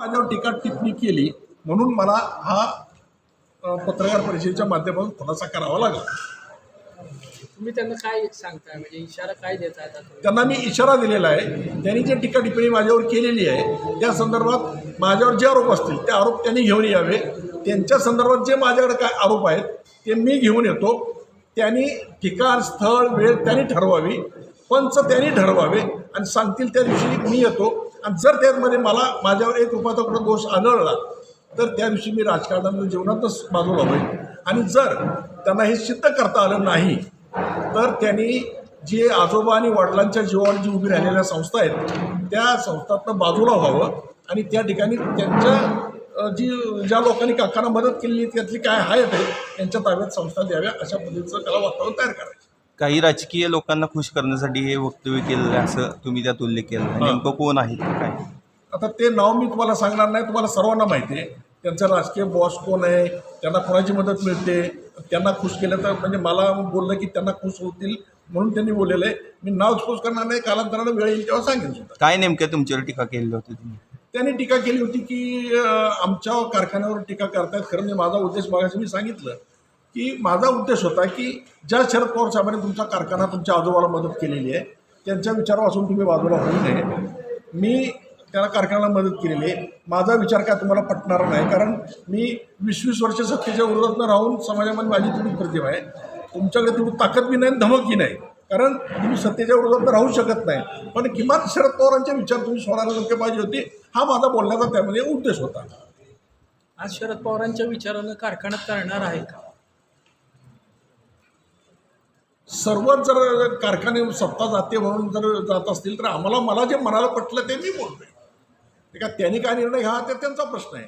माझ्यावर टीका टिप्पणी केली म्हणून मला हा पत्रकार परिषदेच्या माध्यमातून खुलासा करावा लागला. तुम्ही त्यांना काय सांगताय? म्हणजे इशारा काय तुम्ही? त्यांना मी इशारा दिलेला आहे. त्यांनी जे टीका टिप्पणी माझ्यावर केलेली आहे त्या संदर्भात माझ्यावर जे आरोप असतील ते आरोप त्यांनी घेऊन यावे. त्यांच्या संदर्भात जे माझ्याकडे काय आरोप आहेत ते मी घेऊन येतो. त्यांनी ठिकाण स्थळ वेळ त्यांनी ठरवावी. पंच त्यांनी ठरवावे. आणि सांगतील त्या दिवशी मी येतो. आणि जर त्यामध्ये मला माझ्यावर एक रुपयाचा कुठं दोष आढळला तर त्या दिवशी मी राजकारणामध्ये जीवनातच बाजूला होईल आणि जर त्यांना हे सिद्ध करता आलं नाही तर त्यांनी जे आजोबा आणि वडिलांच्या जीवावर जी उभी राहिलेल्या संस्था आहेत त्या संस्थातनं बाजूला व्हावं आणि त्या ठिकाणी त्यांच्या जी ज्या लोकांनी काकांना मदत केलेली त्यातली काय आहेत आहे त्यांच्या ताब्यात संस्था द्याव्या अशा पद्धतीचं त्याला वातावरण तयार करायचं. काही राजकीय लोकांना खुश करण्यासाठी हे वक्तव्य केलेलं आहे असं तुम्ही त्यात उल्लेख केला आहे. नेमकं कोण आहे ते काय? आता ते नाव मी तुम्हाला सांगणार नाही तुम्हाला सर्वांना माहिती आहे. त्यांचा राजकीय बॉस कोण आहे त्यांना कोणाची मदत मिळते त्यांना खुश केलं तर म्हणजे मला बोललं की त्यांना खुश होतील म्हणून त्यांनी बोललेलं आहे. मी नाव खुश करणार नाही कालांतरानं वेळ येईल तेव्हा सांगेन सुद्धा काय नेमकं तुमच्यावर टीका केलेली होती तुम्ही? त्यांनी टीका केली होती की अं, आमच्या कारखान्यावर टीका करतायत खरं म्हणजे माझा उद्देश मागायचं मी सांगितलं. की माझा उद्देश होता की ज्या शरद पवार साहेबांनी तुमचा कारखाना तुमच्या आजोबाला मदत केलेली आहे त्यांच्या विचारापासून तुम्ही बाजूला होऊ नये. मी त्याला कारखान्याला मदत केलेली आहे. माझा विचार काय तुम्हाला पटणार नाही कारण मी वीस वीस वर्ष सत्तेच्या विरोधात राहून समाजामध्ये माझी तुम्ही प्रतिभा आहे. तुमच्याकडे तुम्ही ताकद बी नाही आणि धमकही नाही. कारण तुम्ही सत्तेच्या विरोधात राहू शकत नाही. पण किमान शरद पवारांचे विचार तुम्ही सोडायला नक्की पाहिजे होते हा माझा बोलण्याचा त्यामध्ये उद्देश होता. आज शरद पवारांच्या विचारानं कारखान्यात करणार आहे का? सर्वच जर कारखाने सत्ता जाते म्हणून जर जात असतील तर आम्हाला मला जे मनाला पटलं ते मी बोलतोय. का त्यांनी काय निर्णय घ्यावा ते त्यांचा प्रश्न आहे.